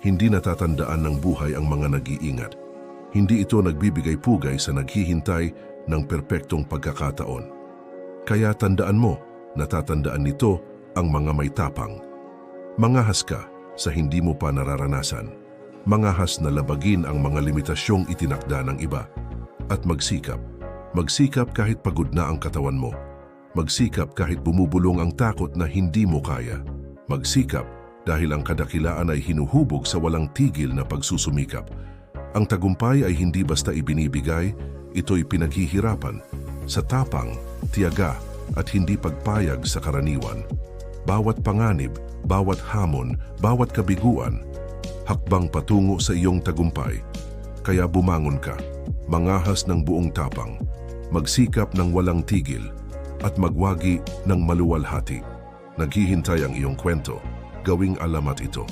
Hindi natatandaan ng buhay ang mga nag-iingat. Hindi ito nagbibigay pugay sa naghihintay ng perpektong pagkakataon. Kaya tandaan mo, natatandaan nito ang mga may tapang. Mangahas ka sa hindi mo pa nararanasan. Mangahas na labagin ang mga limitasyong itinakda ng iba. At magsikap. Magsikap kahit pagod na ang katawan mo. Magsikap kahit bumubulong ang takot na hindi mo kaya. Magsikap dahil ang kadakilaan ay hinuhubog sa walang tigil na pagsusumikap. Ang tagumpay ay hindi basta ibinibigay, ito'y pinaghihirapan sa tapang, tiyaga at hindi pagpayag sa karaniwan. Bawat panganib, bawat hamon, bawat kabiguan, hakbang patungo sa iyong tagumpay. Kaya bumangon ka, mangahas ng buong tapang, magsikap ng walang tigil, at magwagi ng maluwalhati. Naghihintay ang iyong kwento, gawing alamat ito.